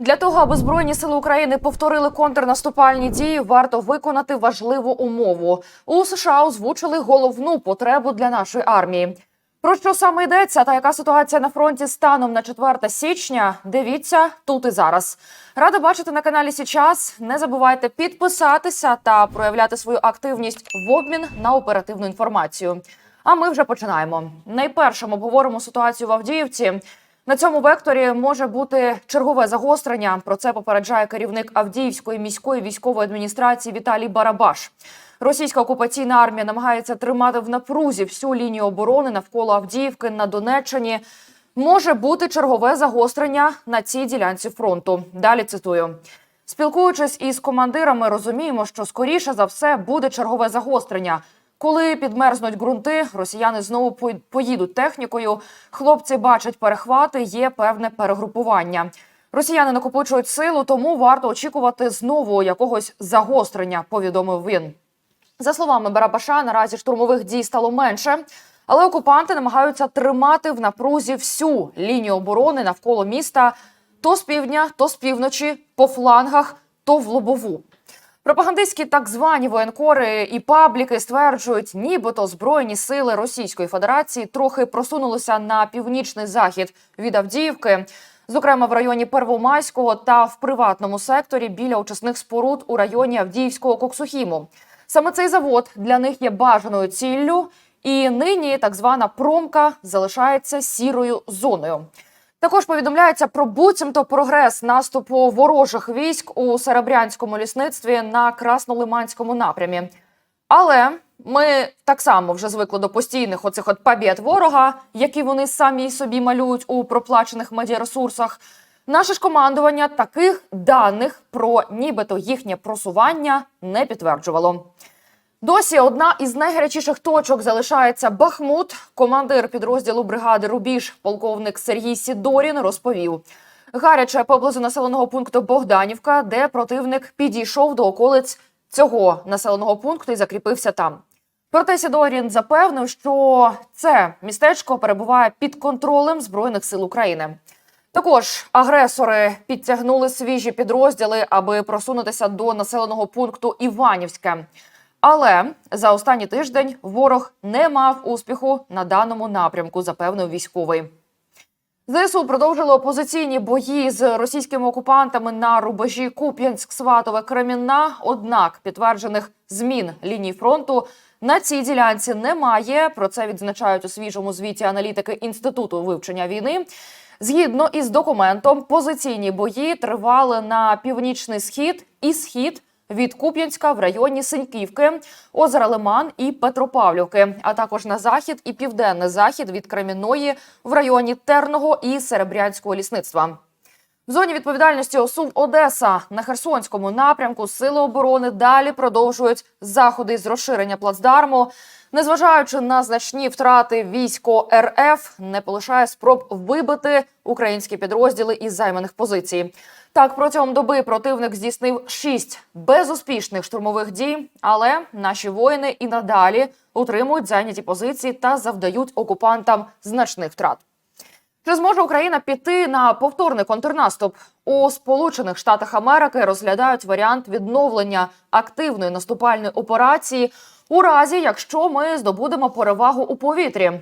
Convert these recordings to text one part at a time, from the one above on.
Для того, аби збройні сили України повторили контрнаступальні дії, варто виконати важливу умову. У США озвучили головну потребу для нашої армії. Про що саме йдеться та яка ситуація на фронті станом на 4 січня? Дивіться тут і зараз. Рада бачити на каналі Січас. Не забувайте підписатися та проявляти свою активність в обмін на оперативну інформацію. А ми вже починаємо. Найпершим обговоримо ситуацію в Авдіївці. На цьому векторі може бути чергове загострення. Про це попереджає керівник Авдіївської міської військової адміністрації Віталій Барабаш. Російська окупаційна армія намагається тримати в напрузі всю лінію оборони навколо Авдіївки на Донеччині. Може бути чергове загострення на цій ділянці фронту. Далі цитую. Спілкуючись із командирами, розуміємо, що скоріше за все буде чергове загострення. Коли підмерзнуть ґрунти, росіяни знову поїдуть технікою. Хлопці бачать перехвати, є певне перегрупування. Росіяни накопичують силу, тому варто очікувати знову якогось загострення. Повідомив він. За словами Барабаша, наразі штурмових дій стало менше, але окупанти намагаються тримати в напрузі всю лінію оборони навколо міста то з півдня, то з півночі, по флангах, то в лобову. Пропагандистські так звані воєнкори і пабліки стверджують, нібито збройні сили Російської Федерації трохи просунулися на північний захід від Авдіївки, зокрема в районі Первомайського та в приватному секторі біля очисних споруд у районі Авдіївського Коксухіму. Саме цей завод для них є бажаною ціллю, і нині так звана промка залишається сірою зоною. Також повідомляється про буцімто прогрес наступу ворожих військ у Серебрянському лісництві на Краснолиманському напрямі. Але ми так само вже звикли до постійних оцих от побєд ворога, які вони самі собі малюють у проплачених медіаресурсах. Наше ж командування таких даних про нібито їхнє просування не підтверджувало. Досі одна із найгарячіших точок залишається Бахмут. Командир підрозділу бригади Рубіж, полковник Сергій Сідорін, розповів. Гаряче поблизу населеного пункту Богданівка, де противник підійшов до околиць цього населеного пункту і закріпився там. Проте Сідорін запевнив, що це містечко перебуває під контролем збройних сил України. Також агресори підтягнули свіжі підрозділи, аби просунутися до населеного пункту Іванівське. Але за останній тиждень ворог не мав успіху на даному напрямку, запевнив військовий. ЗСУ продовжили опозиційні бої з російськими окупантами на рубежі Куп'янськ-Сватове-Кремінна. Однак підтверджених змін ліній фронту на цій ділянці немає. Про це відзначають у свіжому звіті аналітики інституту вивчення війни. Згідно із документом, позиційні бої тривали на північний схід і схід від Куп'янська в районі Синьківки, озера Лиман і Петропавлівки, а також на захід і південний захід від Кремінної в районі Терного і Серебрянського лісництва. В зоні відповідальності ОСУВ Одеса на Херсонському напрямку Сили оборони далі продовжують заходи з розширення плацдарму. Незважаючи на значні втрати військо РФ, не полишає спроб вибити українські підрозділи із займаних позицій. Так, протягом доби противник здійснив шість безуспішних штурмових дій, але наші воїни і надалі утримують зайняті позиції та завдають окупантам значних втрат. Чи зможе Україна піти на повторний контрнаступ? У Сполучених Штатах Америки розглядають варіант відновлення активної наступальної операції у разі, якщо ми здобудемо перевагу у повітрі.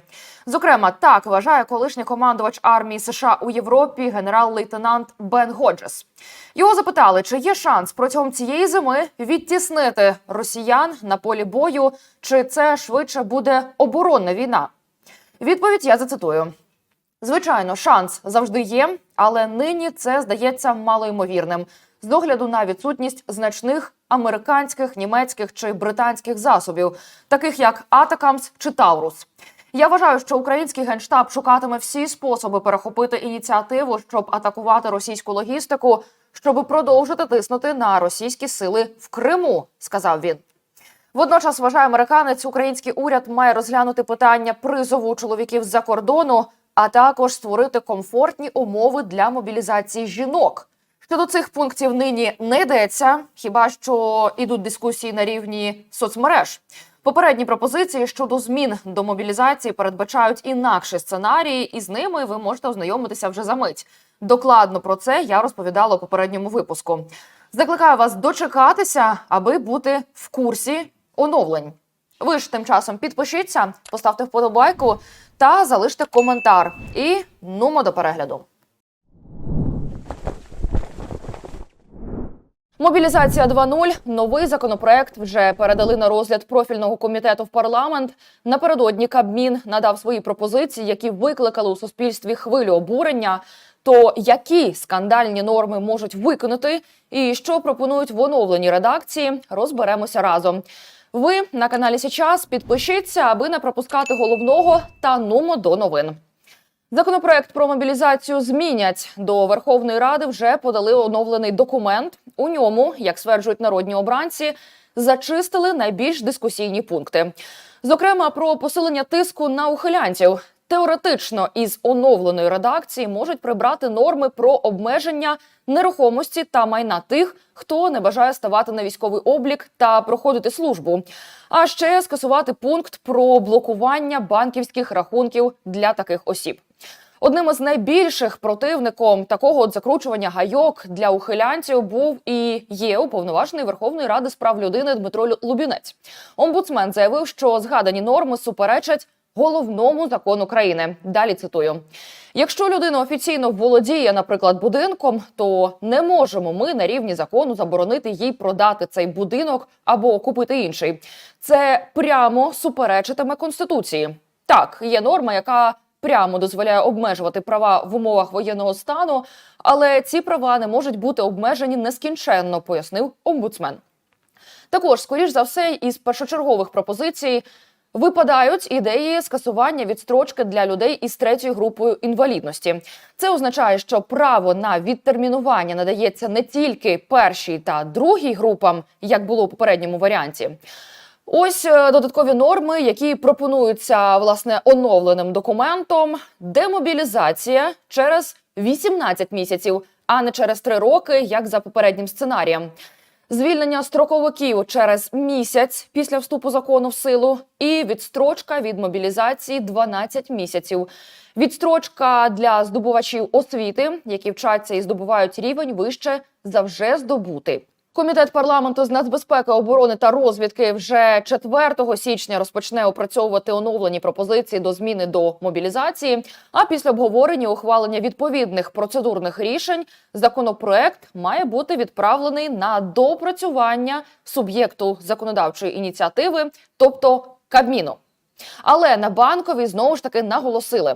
Зокрема, так вважає колишній командувач армії США у Європі генерал-лейтенант Бен Годжес. Його запитали, чи є шанс протягом цієї зими відтіснити росіян на полі бою, чи це швидше буде оборонна війна. Відповідь я зацитую. Звичайно, шанс завжди є, але нині це здається малоймовірним з огляду на відсутність значних американських, німецьких чи британських засобів, таких як Атакамс чи Таурус. Я вважаю, що український генштаб шукатиме всі способи перехопити ініціативу, щоб атакувати російську логістику, щоб продовжити тиснути на російські сили в Криму, сказав він. Водночас вважає американець, український уряд має розглянути питання призову чоловіків з-за кордону, а також створити комфортні умови для мобілізації жінок. Щодо цих пунктів нині не йдеться, хіба що ідуть дискусії на рівні соцмереж. Попередні пропозиції щодо змін до мобілізації передбачають інакші сценарії, і з ними ви можете ознайомитися вже за мить. Докладно про це я розповідала у попередньому випуску. Закликаю вас дочекатися, аби бути в курсі оновлень. Ви ж тим часом підпишіться, поставте вподобайку та залиште коментар. І нумо до перегляду. Мобілізація 2.0. Новий законопроект вже передали на розгляд профільного комітету в парламент. Напередодні Кабмін надав свої пропозиції, які викликали у суспільстві хвилю обурення. То які скандальні норми можуть виконати, і що пропонують в оновленій редакції, розберемося разом. Ви на каналі Січас підпишіться, аби не пропускати головного та нумо до новин. Законопроект про мобілізацію змінять до Верховної Ради. Вже подали оновлений документ. У ньому, як стверджують народні обранці, зачистили найбільш дискусійні пункти. Зокрема, про посилення тиску на ухилянців. Теоретично із оновленої редакції можуть прибрати норми про обмеження нерухомості та майна тих, хто не бажає ставати на військовий облік та проходити службу. А ще скасувати пункт про блокування банківських рахунків для таких осіб. Одним із найбільших противником такого от закручування гайок для ухилянців був і є уповноважений Верховної Ради з прав людини Дмитро Лубінець. Омбудсмен заявив, що згадані норми суперечать головному закону країни. Далі цитую: якщо людина офіційно володіє, наприклад, будинком, то не можемо ми на рівні закону заборонити їй продати цей будинок або купити інший. Це прямо суперечитиме конституції. Так, є норма, яка прямо дозволяє обмежувати права в умовах воєнного стану, але ці права не можуть бути обмежені нескінченно, пояснив омбудсмен. Також, скоріш за все, із першочергових пропозицій випадають ідеї скасування відстрочки для людей із третьою групою інвалідності. Це означає, що право на відтермінування надається не тільки першій та другій групам, як було у попередньому варіанті. Ось е, додаткові норми, які пропонуються власне оновленим документом. Демобілізація через 18 місяців, а не через 3 роки, як за попереднім сценарієм. Звільнення строковиків через місяць після вступу закону в силу, і відстрочка від мобілізації 12 місяців. Відстрочка для здобувачів освіти, які вчаться і здобувають рівень вище за вже здобутий. Комітет парламенту з нацбезпеки, оборони та розвідки вже 4 січня розпочне опрацьовувати оновлені пропозиції до зміни до мобілізації. А після обговорення ухвалення відповідних процедурних рішень законопроект має бути відправлений на доопрацювання суб'єкту законодавчої ініціативи, тобто Кабміну. Але на банковій знову ж таки наголосили.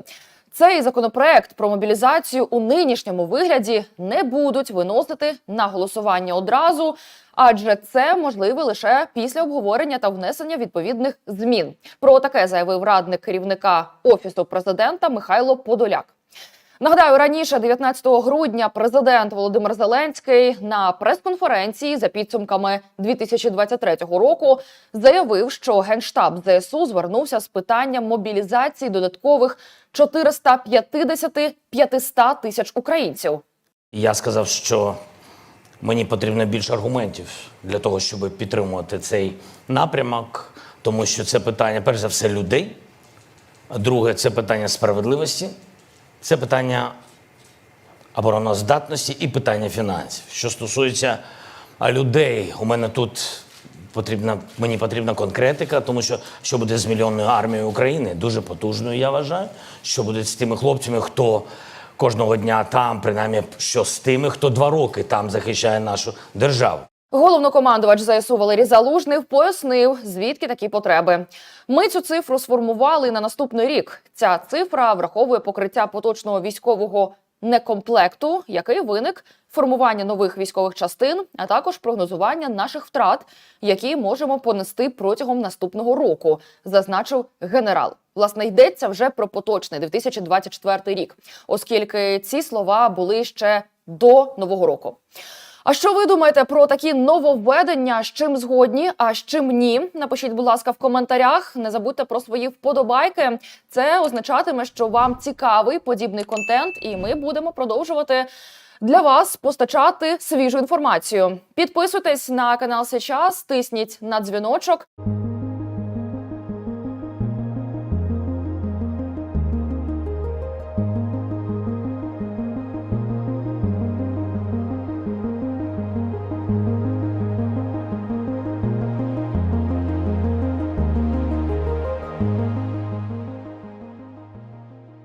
Цей законопроект про мобілізацію у нинішньому вигляді не будуть виносити на голосування одразу, адже це можливе лише після обговорення та внесення відповідних змін. Про таке заявив радник керівника офісу президента Михайло Подоляк. Нагадаю, раніше, 19 грудня, президент Володимир Зеленський на прес-конференції за підсумками 2023 року заявив, що генштаб ЗСУ звернувся з питанням мобілізації додаткових 450-500 тисяч українців. Я сказав, що мені потрібно більше аргументів для того, щоб підтримувати цей напрямок, тому що це питання, перш за все, людей. Друге, це питання справедливості, це питання обороноздатності і питання фінансів. Що стосується людей, у мене тут потрібна, мені потрібна конкретика, тому що що буде з мільйонною армією України, дуже потужною, я вважаю. Що буде з тими хлопцями, хто кожного дня там, принаймні, що з тими, хто два роки там захищає нашу державу. Головнокомандувач ЗСУ Валерій Залужний пояснив, звідки такі потреби. Ми цю цифру сформували на наступний рік. Ця цифра враховує покриття поточного військового некомплекту, який виник формування нових військових частин, а також прогнозування наших втрат, які можемо понести протягом наступного року, зазначив генерал. Власне, йдеться вже про поточний 2024 рік, оскільки ці слова були ще до нового року. А що ви думаєте про такі нововведення? З чим згодні, а з чим ні? Напишіть, будь ласка, в коментарях. Не забудьте про свої вподобайки. Це означатиме, що вам цікавий подібний контент, і ми будемо продовжувати для вас постачати свіжу інформацію. Підписуйтесь на канал Сейчас, тисніть на дзвіночок.